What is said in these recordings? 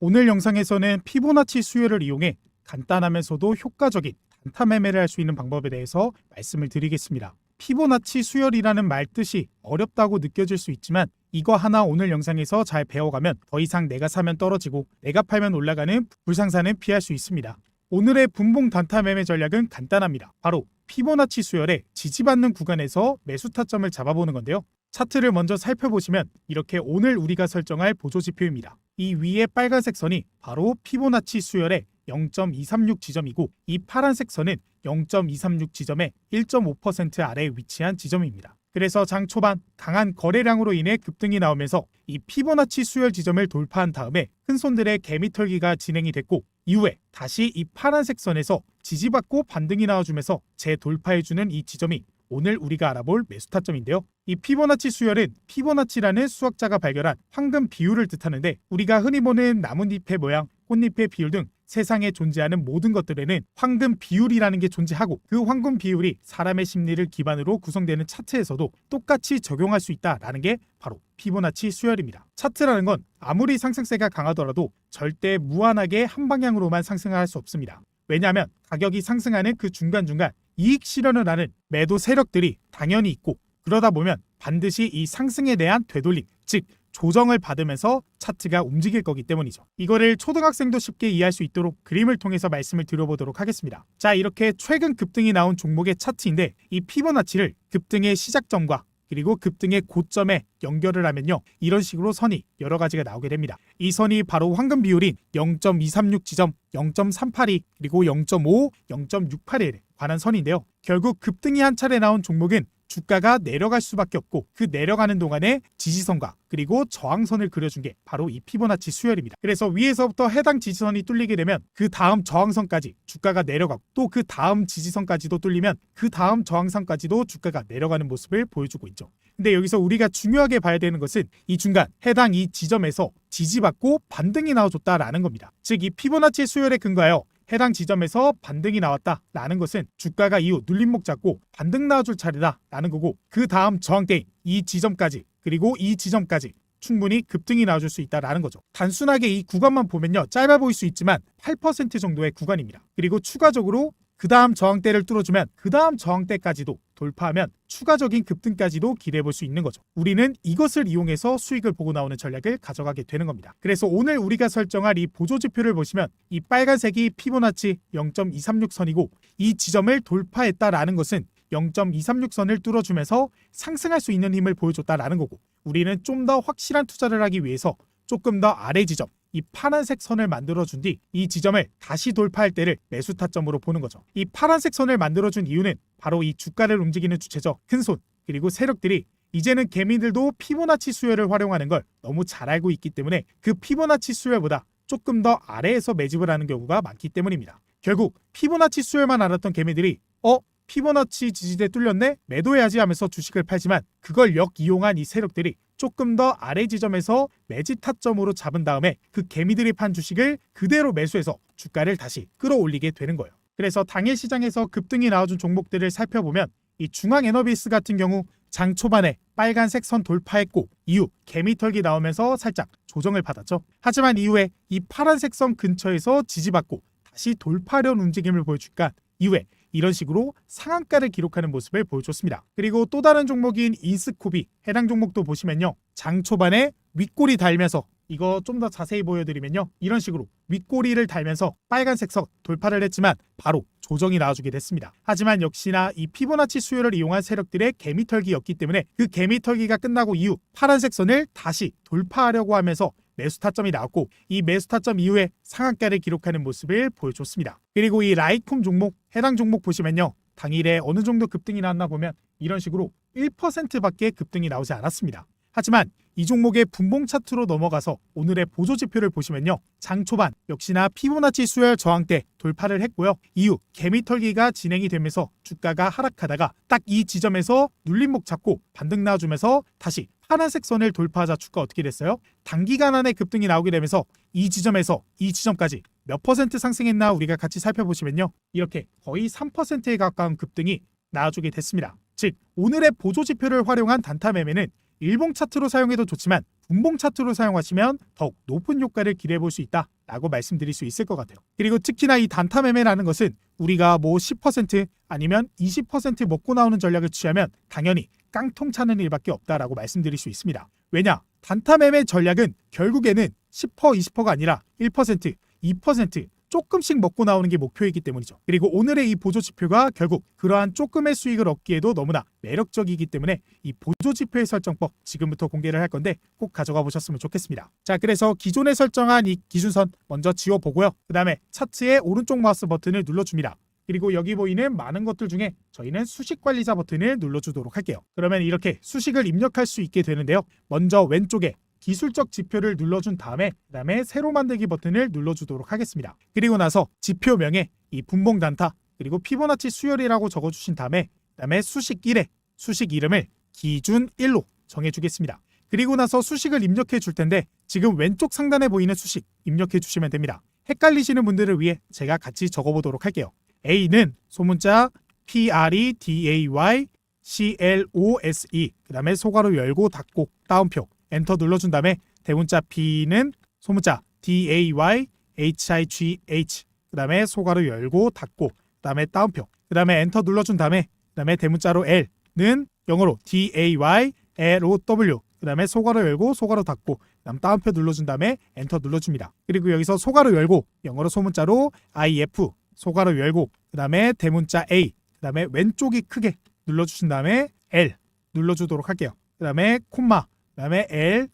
오늘 영상에서는 피보나치 수열을 이용해 간단하면서도 효과적인 단타 매매를 할 수 있는 방법에 대해서 말씀을 드리겠습니다. 피보나치 수열이라는 말 뜻이 어렵다고 느껴질 수 있지만 이거 하나 오늘 영상에서 잘 배워가면 더 이상 내가 사면 떨어지고 내가 팔면 올라가는 불상사는 피할 수 있습니다. 오늘의 분봉 단타 매매 전략은 간단합니다. 바로 피보나치 수열의 지지받는 구간에서 매수 타점을 잡아보는 건데요. 차트를 먼저 살펴보시면 이렇게 오늘 우리가 설정할 보조 지표입니다. 이 위에 빨간색 선이 바로 피보나치 수열의 0.236 지점이고 이 파란색 선은 0.236 지점의 1.5% 아래에 위치한 지점입니다. 그래서 장 초반 강한 거래량으로 인해 급등이 나오면서 이 피보나치 수열 지점을 돌파한 다음에 큰 손들의 개미털기가 진행이 됐고 이후에 다시 이 파란색 선에서 지지받고 반등이 나와주면서 재돌파해주는 이 지점이 오늘 우리가 알아볼 매수 타점인데요. 이 피보나치 수열은 피보나치라는 수학자가 발견한 황금 비율을 뜻하는데 우리가 흔히 보는 나뭇잎의 모양, 꽃잎의 비율 등 세상에 존재하는 모든 것들에는 황금 비율이라는 게 존재하고 그 황금 비율이 사람의 심리를 기반으로 구성되는 차트에서도 똑같이 적용할 수 있다라는 게 바로 피보나치 수열입니다. 차트라는 건 아무리 상승세가 강하더라도 절대 무한하게 한 방향으로만 상승할 수 없습니다. 왜냐하면 가격이 상승하는 그 중간중간 이익 실현을 하는 매도 세력들이 당연히 있고 그러다 보면 반드시 이 상승에 대한 되돌림, 즉 조정을 받으면서 차트가 움직일 거기 때문이죠. 이거를 초등학생도 쉽게 이해할 수 있도록 그림을 통해서 말씀을 드려보도록 하겠습니다. 자, 이렇게 최근 급등이 나온 종목의 차트인데 이 피보나치를 급등의 시작점과 그리고 급등의 고점에 연결을 하면요. 이런 식으로 선이 여러 가지가 나오게 됩니다. 이 선이 바로 황금 비율인 0.236 지점, 0.382 그리고 0.5, 0.681에 관한 선인데요. 결국 급등이 한 차례 나온 종목은 주가가 내려갈 수밖에 없고 그 내려가는 동안에 지지선과 그리고 저항선을 그려준 게 바로 이 피보나치 수열입니다. 그래서 위에서부터 해당 지지선이 뚫리게 되면 그 다음 저항선까지 주가가 내려가고 또 그 다음 지지선까지도 뚫리면 그 다음 저항선까지도 주가가 내려가는 모습을 보여주고 있죠. 근데 여기서 우리가 중요하게 봐야 되는 것은 이 중간 해당 이 지점에서 지지받고 반등이 나와줬다라는 겁니다. 즉 이 피보나치 수열에 근거하여 해당 지점에서 반등이 나왔다라는 것은 주가가 이후 눌림목 잡고 반등 나와줄 차례다라는 거고 그 다음 저항대인 이 지점까지 그리고 이 지점까지 충분히 급등이 나와줄 수 있다라는 거죠. 단순하게 이 구간만 보면요 짧아 보일 수 있지만 8% 정도의 구간입니다. 그리고 추가적으로 그 다음 저항대를 뚫어주면 그 다음 저항대까지도 돌파하면 추가적인 급등까지도 기대해 볼 수 있는 거죠. 우리는 이것을 이용해서 수익을 보고 나오는 전략을 가져가게 되는 겁니다. 그래서 오늘 우리가 설정할 이 보조 지표를 보시면 이 빨간색이 피보나치 0.236선이고 이 지점을 돌파했다라는 것은 0.236선을 뚫어주면서 상승할 수 있는 힘을 보여줬다라는 거고 우리는 좀 더 확실한 투자를 하기 위해서 조금 더 아래 지점 이 파란색 선을 만들어준 뒤 이 지점을 다시 돌파할 때를 매수 타점으로 보는 거죠. 이 파란색 선을 만들어준 이유는 바로 이 주가를 움직이는 주체죠. 큰손 그리고 세력들이 이제는 개미들도 피보나치 수열을 활용하는 걸 너무 잘 알고 있기 때문에 그 피보나치 수열보다 조금 더 아래에서 매집을 하는 경우가 많기 때문입니다. 결국 피보나치 수열만 알았던 개미들이 어? 피보나치 지지대 뚫렸네? 매도해야지 하면서 주식을 팔지만 그걸 역이용한 이 세력들이 조금 더 아래 지점에서 매집 타점으로 잡은 다음에 그 개미들이 판 주식을 그대로 매수해서 주가를 다시 끌어올리게 되는 거예요. 그래서 당일 시장에서 급등이 나와준 종목들을 살펴보면 이 중앙 에너비스 같은 경우 장 초반에 빨간색 선 돌파했고 이후 개미털기 나오면서 살짝 조정을 받았죠. 하지만 이후에 이 파란색 선 근처에서 지지받고 다시 돌파하려는 움직임을 보여주니까 이후에 이런 식으로 상한가를 기록하는 모습을 보여줬습니다. 그리고 또 다른 종목인 인스코비 해당 종목도 보시면요. 장 초반에 윗꼬리 달면서 이거 좀 더 자세히 보여드리면요. 이런 식으로 윗꼬리를 달면서 빨간색 선 돌파를 했지만 바로 조정이 나와주게 됐습니다. 하지만 역시나 이 피보나치 수요를 이용한 세력들의 개미털기였기 때문에 그 개미털기가 끝나고 이후 파란색 선을 다시 돌파하려고 하면서 매수 타점이 나왔고 이 매수 타점 이후에 상한가를 기록하는 모습을 보여줬습니다. 그리고 이 라이콤 종목 해당 종목 보시면요. 당일에 어느 정도 급등이 나왔나 보면 이런 식으로 1%밖에 급등이 나오지 않았습니다. 하지만 이 종목의 분봉 차트로 넘어가서 오늘의 보조 지표를 보시면요. 장 초반 역시나 피보나치 수열 저항대 돌파를 했고요. 이후 개미털기가 진행이 되면서 주가가 하락하다가 딱 이 지점에서 눌림목 잡고 반등 나와주면서 다시 파란색 선을 돌파하자 주가 어떻게 됐어요? 단기간 안에 급등이 나오게 되면서 이 지점에서 이 지점까지 몇 퍼센트 상승했나 우리가 같이 살펴보시면요. 이렇게 거의 3%에 가까운 급등이 나와주게 됐습니다. 즉 오늘의 보조 지표를 활용한 단타 매매는 일봉 차트로 사용해도 좋지만 분봉 차트로 사용하시면 더욱 높은 효과를 기대해 볼 수 있다 라고 말씀드릴 수 있을 것 같아요. 그리고 특히나 이 단타 매매라는 것은 우리가 뭐 10% 아니면 20% 먹고 나오는 전략을 취하면 당연히 깡통 차는 일밖에 없다라고 말씀드릴 수 있습니다. 왜냐? 단타 매매 전략은 결국에는 10% 20%가 아니라 1% 2% 조금씩 먹고 나오는 게 목표이기 때문이죠. 그리고 오늘의 이 보조 지표가 결국 그러한 조금의 수익을 얻기에도 너무나 매력적이기 때문에 이 보조 지표의 설정법 지금부터 공개를 할 건데 꼭 가져가 보셨으면 좋겠습니다. 자, 그래서 기존에 설정한 이 기준선 먼저 지워 보고요. 그다음에 차트의 오른쪽 마우스 버튼을 눌러 줍니다. 그리고 여기 보이는 많은 것들 중에 저희는 수식 관리자 버튼을 눌러주도록 할게요. 그러면 이렇게 수식을 입력할 수 있게 되는데요. 먼저 왼쪽에 기술적 지표를 눌러준 다음에 그 다음에 새로 만들기 버튼을 눌러주도록 하겠습니다. 그리고 나서 지표명에 이 분봉 단타 그리고 피보나치 수열이라고 적어주신 다음에 그 다음에 수식 1에 수식 이름을 기준 1로 정해주겠습니다. 그리고 나서 수식을 입력해 줄 텐데 지금 왼쪽 상단에 보이는 수식 입력해 주시면 됩니다. 헷갈리시는 분들을 위해 제가 같이 적어보도록 할게요. A는 소문자 P R E D A Y C L O S E 그 다음에 소괄호 열고 닫고 따옴표 엔터 눌러준 다음에 대문자 B는 소문자 D A Y H I G H 그 다음에 소괄호 열고 닫고 그 다음에 따옴표 그 다음에 엔터 눌러준 다음에 그 다음에 대문자로 L는 영어로 D A Y L O W 그 다음에 소괄호 열고 소괄호 닫고 그 다음 따옴표 눌러준 다음에 엔터 눌러줍니다. 그리고 여기서 소괄호 열고 영어로 소문자로 I F 소괄호 열고 그 다음에 대문자 A 그 다음에 왼쪽이 크게 눌러주신 다음에 L 눌러주도록 할게요. 그 다음에 콤마 그다음에 L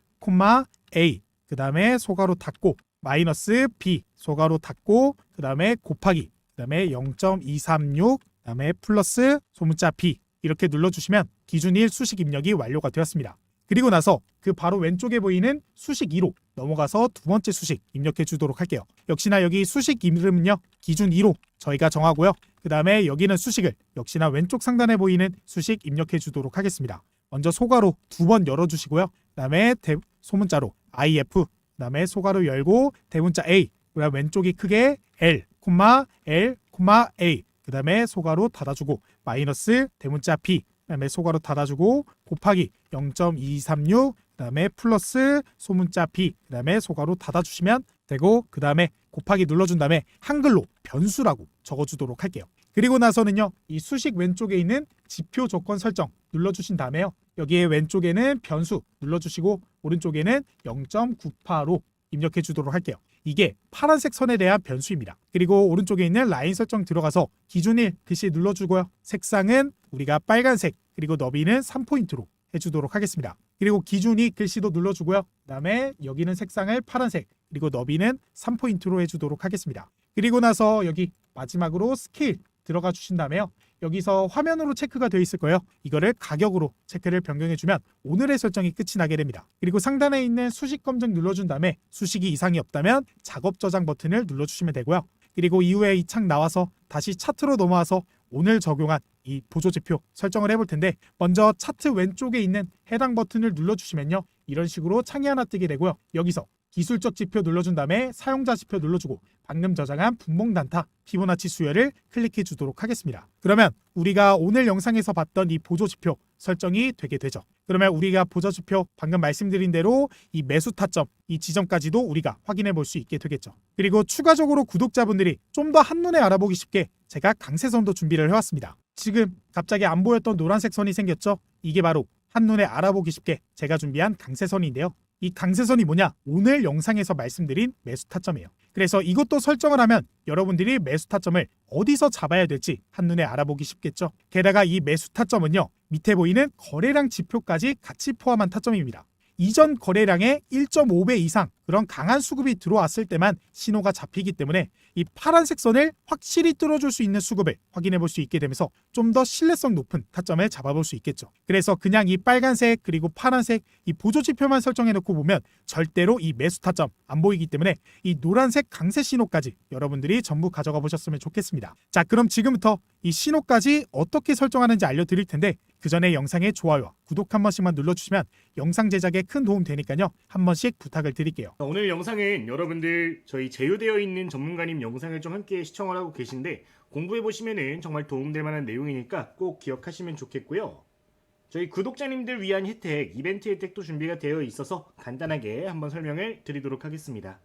A 그다음에 소괄호 닫고 마이너스 B 소괄호 닫고 그다음에 곱하기 그다음에 0.236 그다음에 플러스 소문자 B 이렇게 눌러주시면 기준 1 수식 입력이 완료가 되었습니다. 그리고 나서 그 바로 왼쪽에 보이는 수식 2로 넘어가서 두 번째 수식 입력해 주도록 할게요. 역시나 여기 수식 이름은요. 기준 2로 저희가 정하고요. 그 다음에 여기는 수식을 역시나 왼쪽 상단에 보이는 수식 입력해 주도록 하겠습니다. 먼저 소괄호 두번 열어주시고요. 그 다음에 대, 소문자로 IF 그 다음에 소괄호 열고 대문자 A 그 다음 왼쪽이 크게 L 콤마 L 콤마 A 그 다음에 소괄호 닫아주고 마이너스 대문자 B 그 다음에 소괄호 닫아주고 곱하기 0.236 그 다음에 플러스 소문자 b 그 다음에 소괄호 닫아주시면 되고 그 다음에 곱하기 눌러준 다음에 한글로 변수라고 적어주도록 할게요. 그리고 나서는요 이 수식 왼쪽에 있는 지표 조건 설정 눌러주신 다음에요 여기에 왼쪽에는 변수 눌러주시고 오른쪽에는 0.98로 입력해 주도록 할게요. 이게 파란색 선에 대한 변수입니다. 그리고 오른쪽에 있는 라인 설정 들어가서 기준 1 글씨 눌러주고요. 색상은 우리가 빨간색 그리고 너비는 3포인트로 해주도록 하겠습니다. 그리고 기준 2 글씨도 눌러주고요. 그 다음에 여기는 색상을 파란색 그리고 너비는 3포인트로 해주도록 하겠습니다. 그리고 나서 여기 마지막으로 스케일 들어가 주신 다음에요. 여기서 화면으로 체크가 되어 있을 거예요. 이거를 가격으로 체크를 변경해주면 오늘의 설정이 끝이 나게 됩니다. 그리고 상단에 있는 수식 검증 눌러준 다음에 수식이 이상이 없다면 작업 저장 버튼을 눌러주시면 되고요. 그리고 이후에 이 창 나와서 다시 차트로 넘어와서 오늘 적용한 이 보조 지표 설정을 해볼 텐데 먼저 차트 왼쪽에 있는 해당 버튼을 눌러주시면요. 이런 식으로 창이 하나 뜨게 되고요. 여기서 기술적 지표 눌러준 다음에 사용자 지표 눌러주고 방금 저장한 분봉 단타 피보나치 수열을 클릭해 주도록 하겠습니다. 그러면 우리가 오늘 영상에서 봤던 이 보조 지표 설정이 되게 되죠. 그러면 우리가 보조 지표 방금 말씀드린 대로 이 매수 타점 이 지점까지도 우리가 확인해 볼 수 있게 되겠죠. 그리고 추가적으로 구독자분들이 좀 더 한눈에 알아보기 쉽게 제가 강세선도 준비를 해왔습니다. 지금 갑자기 안 보였던 노란색 선이 생겼죠? 이게 바로 한눈에 알아보기 쉽게 제가 준비한 강세선인데요. 이 강세선이 뭐냐? 오늘 영상에서 말씀드린 매수 타점이에요. 그래서 이것도 설정을 하면 여러분들이 매수 타점을 어디서 잡아야 될지 한눈에 알아보기 쉽겠죠. 게다가 이 매수 타점은요. 밑에 보이는 거래량 지표까지 같이 포함한 타점입니다. 이전 거래량의 1.5배 이상 그런 강한 수급이 들어왔을 때만 신호가 잡히기 때문에 이 파란색 선을 확실히 뚫어줄 수 있는 수급을 확인해 볼 수 있게 되면서 좀 더 신뢰성 높은 타점을 잡아볼 수 있겠죠. 그래서 그냥 이 빨간색 그리고 파란색 이 보조 지표만 설정해 놓고 보면 절대로 이 매수 타점 안 보이기 때문에 이 노란색 강세 신호까지 여러분들이 전부 가져가 보셨으면 좋겠습니다. 자, 그럼 지금부터 이 신호까지 어떻게 설정하는지 알려드릴 텐데 그 전에 영상에 좋아요와 구독 한 번씩만 눌러주시면 영상 제작에 큰 도움 되니까요. 한 번씩 부탁을 드릴게요. 자, 오늘 영상은 여러분들 저희 제휴되어 있는 전문가님 영상을 좀 함께 시청을 하고 계신데 공부해 보시면은 정말 도움될 만한 내용이니까 꼭 기억하시면 좋겠고요. 저희 구독자님들 위한 혜택, 이벤트 혜택도 준비가 되어 있어서 간단하게 한번 설명을 드리도록 하겠습니다.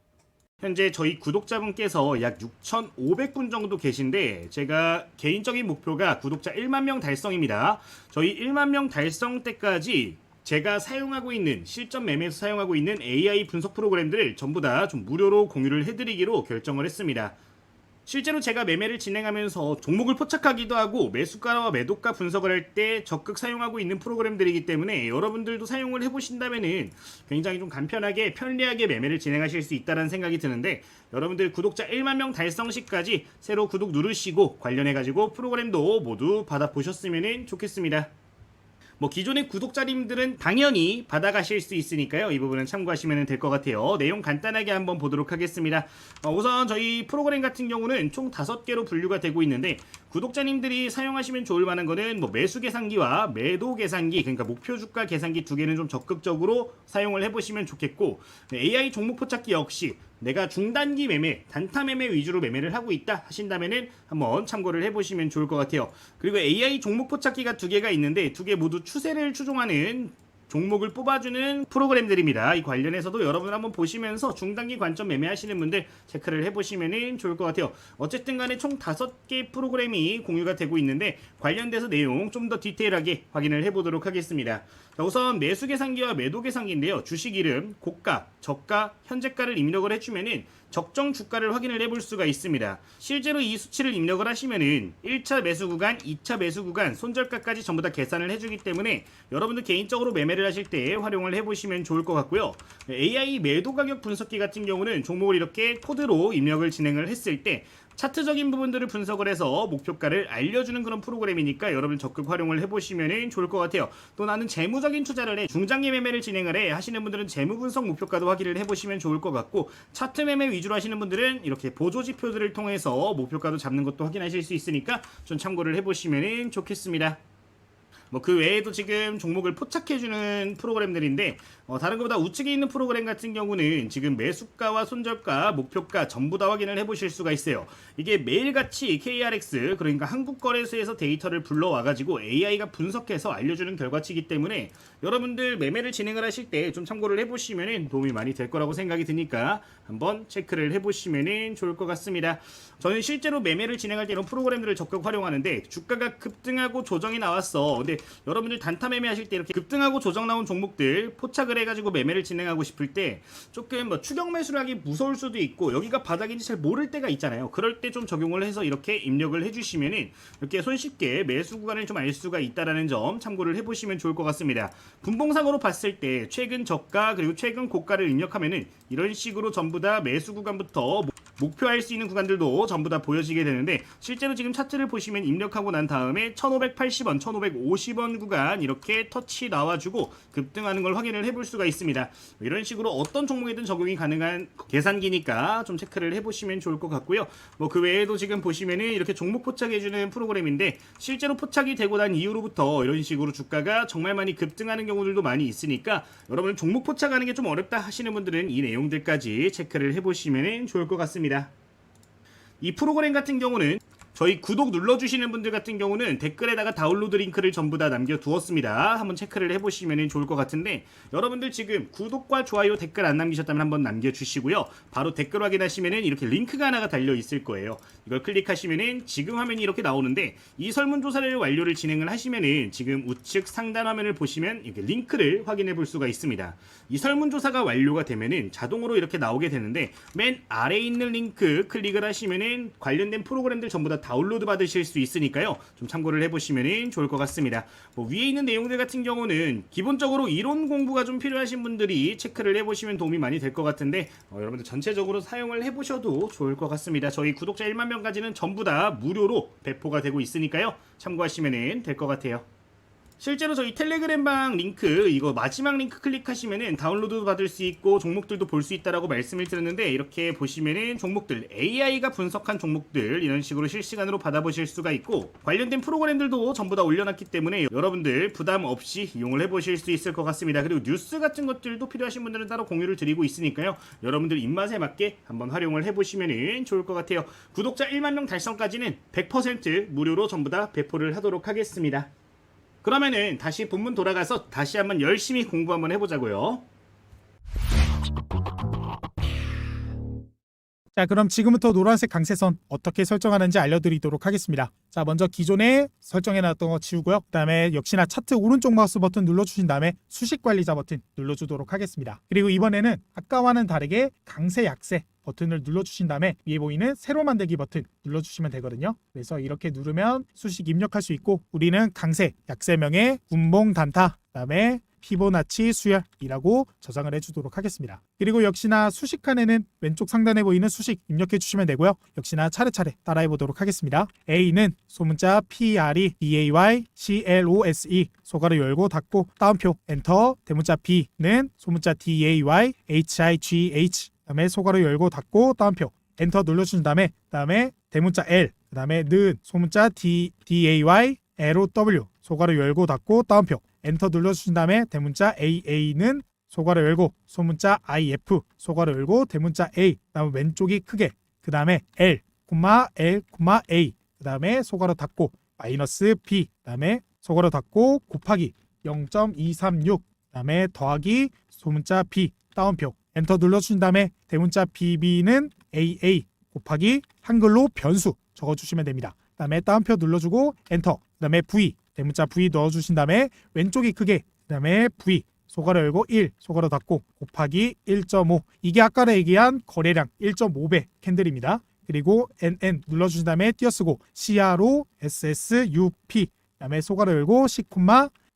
현재 저희 구독자분께서 약 6,500분 정도 계신데 제가 개인적인 목표가 구독자 1만 명 달성입니다. 저희 1만 명 달성 때까지 제가 사용하고 있는 실전 매매에서 사용하고 있는 AI 분석 프로그램들을 전부 다 좀 무료로 공유를 해드리기로 결정을 했습니다. 실제로 제가 매매를 진행하면서 종목을 포착하기도 하고 매수가와 매도가 분석을 할 때 적극 사용하고 있는 프로그램들이기 때문에 여러분들도 사용을 해보신다면은 굉장히 좀 간편하게 편리하게 매매를 진행하실 수 있다는 생각이 드는데 여러분들 구독자 1만 명 달성 시까지 새로 구독 누르시고 관련해 가지고 프로그램도 모두 받아 보셨으면 좋겠습니다. 뭐 기존의 구독자님들은 당연히 받아가실 수 있으니까요. 이 부분은 참고하시면 될 것 같아요. 내용 간단하게 한번 보도록 하겠습니다. 어, 우선 저희 프로그램 같은 경우는 총 5개로 분류가 되고 있는데 구독자님들이 사용하시면 좋을 만한 거는 뭐 매수 계산기와 매도 계산기 그러니까 목표 주가 계산기 두 개는 좀 적극적으로 사용을 해보시면 좋겠고 네, AI 종목 포착기 역시 내가 중단기 매매, 단타 매매 위주로 매매를 하고 있다 하신다면은 한번 참고를 해보시면 좋을 것 같아요. 그리고 AI 종목 포착기가 두 개가 있는데 두 개 모두 추세를 추종하는 종목을 뽑아주는 프로그램들입니다. 이 관련해서도 여러분 한번 보시면서 중단기 관점 매매하시는 분들 체크를 해보시면 좋을 것 같아요. 어쨌든 간에 총 다섯 개 프로그램이 공유가 되고 있는데 관련돼서 내용 좀 더 디테일하게 확인을 해보도록 하겠습니다. 자, 우선 매수 계산기와 매도 계산기인데요. 주식 이름, 고가, 저가, 현재가를 입력을 해주면은 적정 주가를 확인을 해볼 수가 있습니다. 실제로 이 수치를 입력을 하시면은 1차 매수 구간, 2차 매수 구간, 손절가까지 전부 다 계산을 해주기 때문에 여러분들 개인적으로 매매를 하실 때 활용을 해보시면 좋을 것 같고요. AI 매도 가격 분석기 같은 경우는 종목을 이렇게 코드로 입력을 진행을 했을 때 차트적인 부분들을 분석을 해서 목표가를 알려주는 그런 프로그램이니까 여러분 적극 활용을 해보시면 좋을 것 같아요. 또 나는 재무적인 투자를 해 중장기 매매를 진행을 해 하시는 분들은 재무 분석 목표가도 확인을 해보시면 좋을 것 같고 차트 매매 위주로 하시는 분들은 이렇게 보조 지표들을 통해서 목표가도 잡는 것도 확인하실 수 있으니까 좀 참고를 해보시면 좋겠습니다. 뭐그 외에도 지금 종목을 포착해주는 프로그램들인데 어, 다른 것보다 우측에 있는 프로그램 같은 경우는 지금 매수가와 손절가, 목표가 전부 다 확인을 해보실 수가 있어요. 이게 매일같이 KRX 그러니까 한국거래소에서 데이터를 불러와가지고 AI가 분석해서 알려주는 결과치이기 때문에 여러분들 매매를 진행을 하실 때 좀 참고를 해보시면 도움이 많이 될 거라고 생각이 드니까 한번 체크를 해보시면 좋을 것 같습니다. 저는 실제로 매매를 진행할 때 이런 프로그램들을 적극 활용하는데 주가가 급등하고 조정이 나왔어. 근데 여러분들 단타 매매하실 때 이렇게 급등하고 조정 나온 종목들 포착을 해가지고 매매를 진행하고 싶을 때 조금 뭐 추격 매수를 하기 무서울 수도 있고 여기가 바닥인지 잘 모를 때가 있잖아요. 그럴 때 좀 적용을 해서 이렇게 입력을 해주시면은 이렇게 손쉽게 매수 구간을 좀 알 수가 있다라는 점 참고를 해보시면 좋을 것 같습니다. 분봉상으로 봤을 때 최근 저가 그리고 최근 고가를 입력하면은 이런 식으로 전부 다 매수 구간부터 목표할 수 있는 구간들도 전부 다 보여지게 되는데 실제로 지금 차트를 보시면 입력하고 난 다음에 1580원, 1550원 구간 이렇게 터치 나와주고 급등하는 걸 확인을 해볼 수가 있습니다. 이런 식으로 어떤 종목이든 적용이 가능한 계산기니까 좀 체크를 해보시면 좋을 것 같고요. 뭐 그 외에도 지금 보시면은 이렇게 종목 포착해주는 프로그램인데 실제로 포착이 되고 난 이후로부터 이런 식으로 주가가 정말 많이 급등하는 경우들도 많이 있으니까 여러분 종목 포착하는 게 좀 어렵다 하시는 분들은 이 내용들까지 체크를 해보시면 좋을 것 같습니다. 이 프로그램 같은 경우는 저희 구독 눌러주시는 분들 같은 경우는 댓글에다가 다운로드 링크를 전부 다 남겨두었습니다. 한번 체크를 해보시면 좋을 것 같은데 여러분들 지금 구독과 좋아요 댓글 안 남기셨다면 한번 남겨주시고요. 바로 댓글 확인하시면 이렇게 링크가 하나가 달려 있을 거예요. 이걸 클릭하시면 지금 화면이 이렇게 나오는데 이 설문조사를 완료를 진행을 하시면 지금 우측 상단 화면을 보시면 이렇게 링크를 확인해 볼 수가 있습니다. 이 설문조사가 완료가 되면 자동으로 이렇게 나오게 되는데 맨 아래에 있는 링크 클릭을 하시면 관련된 프로그램들 전부 다 다운로드 받으실 수 있으니까요. 좀 참고를 해보시면 좋을 것 같습니다. 뭐 위에 있는 내용들 같은 경우는 기본적으로 이론 공부가 좀 필요하신 분들이 체크를 해보시면 도움이 많이 될 것 같은데 어, 여러분들 전체적으로 사용을 해보셔도 좋을 것 같습니다. 저희 구독자 1만 명까지는 전부 다 무료로 배포가 되고 있으니까요. 참고하시면 될 것 같아요. 실제로 저희 텔레그램방 링크 이거 마지막 링크 클릭하시면은 다운로드 받을 수 있고 종목들도 볼 수 있다라고 말씀을 드렸는데 이렇게 보시면은 종목들 AI가 분석한 종목들 이런 식으로 실시간으로 받아보실 수가 있고 관련된 프로그램들도 전부 다 올려놨기 때문에 여러분들 부담 없이 이용을 해보실 수 있을 것 같습니다. 그리고 뉴스 같은 것들도 필요하신 분들은 따로 공유를 드리고 있으니까요. 여러분들 입맛에 맞게 한번 활용을 해보시면은 좋을 것 같아요. 구독자 1만 명 달성까지는 100% 무료로 전부 다 배포를 하도록 하겠습니다. 그러면은 다시 본문 돌아가서 다시 한번 열심히 공부 한번 해보자고요. 자, 그럼 지금부터 노란색 강세선 어떻게 설정하는지 알려드리도록 하겠습니다. 자, 먼저 기존에 설정해놨던 거 지우고요. 그 다음에 역시나 차트 오른쪽 마우스 버튼 눌러주신 다음에 수식 관리자 버튼 눌러주도록 하겠습니다. 그리고 이번에는 아까와는 다르게 강세, 약세 버튼을 눌러주신 다음에 위에 보이는 세로 만들기 버튼 눌러주시면 되거든요. 그래서 이렇게 누르면 수식 입력할 수 있고 우리는 강세, 약세명의 분봉 단타, 그 다음에 피보나치 수열이라고 저장을 해주도록 하겠습니다. 그리고 역시나 수식 칸에는 왼쪽 상단에 보이는 수식 입력해 주시면 되고요. 역시나 차례차례 따라해 보도록 하겠습니다. A는 소문자 P R E D A Y C L O S E 소가로 열고 닫고 따옴표 엔터 대문자 B는 소문자 D A Y H I G H 그다음에 소가로 열고 닫고 따옴표 엔터 눌러주신 다음에 그다음에 대문자 L 그다음에 는 소문자 D D A Y L O W 소가로 열고 닫고 따옴표 엔터 눌러주신 다음에 대문자 AA는 소괄호 열고 소문자 IF 소괄호 열고 대문자 A 그다음에 왼쪽이 크게 그 다음에 L 콤마 L 콤마 A 그 다음에 소괄호 닫고 마이너스 B 그 다음에 소괄호 닫고 곱하기 0.236 그 다음에 더하기 소문자 B 따옴표 엔터 눌러주신 다음에 대문자 BB는 AA 곱하기 한글로 변수 적어주시면 됩니다. 그 다음에 따옴표 눌러주고 엔터 그 다음에 V 대문자 V 넣어주신 다음에 왼쪽이 크게 그 다음에 V 소괄호 열고 1 소괄호 닫고 곱하기 1.5 이게 아까 얘기한 거래량 1.5배 캔들입니다. 그리고 NN 눌러주신 다음에 띄어쓰고 CRO SSUP 그 다음에 소괄호 열고 C,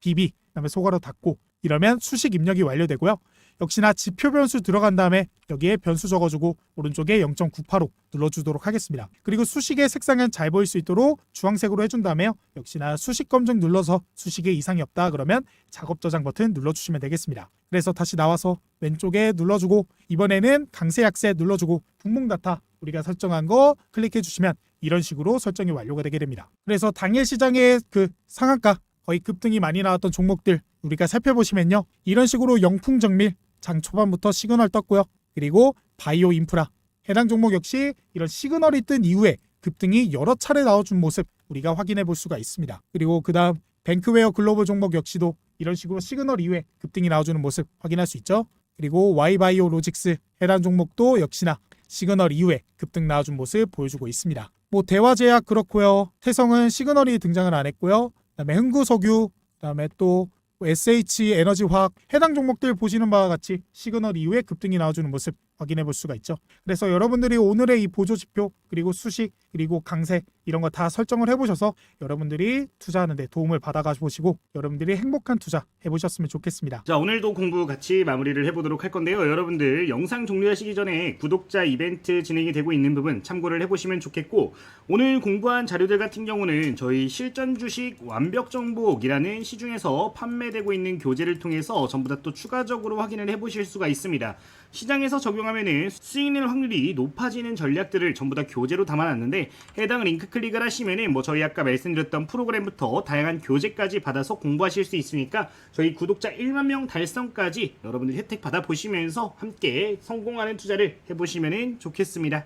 BB 그 다음에 소괄호 닫고 이러면 수식 입력이 완료되고요. 역시나 지표 변수 들어간 다음에 여기에 변수 적어주고 오른쪽에 0.985 눌러주도록 하겠습니다. 그리고 수식의 색상은 잘 보일 수 있도록 주황색으로 해준 다음에요. 역시나 수식 검증 눌러서 수식에 이상이 없다 그러면 작업 저장 버튼 눌러주시면 되겠습니다. 그래서 다시 나와서 왼쪽에 눌러주고 이번에는 강세 약세 눌러주고 분봉 다타 우리가 설정한 거 클릭해 주시면 이런 식으로 설정이 완료가 되게 됩니다. 그래서 당일 시장의 그 상한가 거의 급등이 많이 나왔던 종목들 우리가 살펴보시면요. 이런 식으로 영풍 정밀 장 초반부터 시그널 떴고요. 그리고 바이오 인프라 해당 종목 역시 이런 시그널이 뜬 이후에 급등이 여러 차례 나와준 모습 우리가 확인해 볼 수가 있습니다. 그리고 그 다음 뱅크웨어 글로벌 종목 역시도 이런 식으로 시그널 이후에 급등이 나와주는 모습 확인할 수 있죠. 그리고 Y바이오 로직스 해당 종목도 역시나 시그널 이후에 급등 나와준 모습 보여주고 있습니다. 뭐 대화제약 그렇고요. 태성은 시그널이 등장을 안 했고요. 그다음에 흥구석유, 그다음에 또 SH 에너지화학 해당 종목들 보시는 바와 같이 시그널 이후에 급등이 나와주는 모습 확인해 볼 수가 있죠. 그래서 여러분들이 오늘의 이 보조 지표 그리고 수식 그리고 강세 이런 거 다 설정을 해보셔서 여러분들이 투자하는데 도움을 받아가 보시고 여러분들이 행복한 투자 해보셨으면 좋겠습니다. 자 오늘도 공부 같이 마무리를 해보도록 할 건데요 여러분들 영상 종료하시기 전에 구독자 이벤트 진행이 되고 있는 부분 참고를 해보시면 좋겠고 오늘 공부한 자료들 같은 경우는 저희 실전 주식 완벽 정복이라는 시중에서 판매되고 있는 교재를 통해서 전부 다 또 추가적으로 확인을 해보실 수가 있습니다 시장에서 적용 하면은 수익 낼 확률이 높아지는 전략들을 전부 다 교재로 담아놨는데 해당 링크 클릭을 하시면은 뭐 저희 아까 말씀드렸던 프로그램부터 다양한 교재까지 받아서 공부하실 수 있으니까 저희 구독자 1만 명 달성까지 여러분들 혜택 받아 보시면서 함께 성공하는 투자를 해보시면은 좋겠습니다.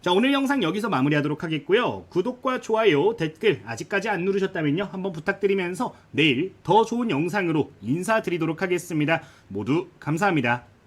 자 오늘 영상 여기서 마무리하도록 하겠고요. 구독과 좋아요, 댓글 아직까지 안 누르셨다면요 한번 부탁드리면서 내일 더 좋은 영상으로 인사드리도록 하겠습니다. 모두 감사합니다.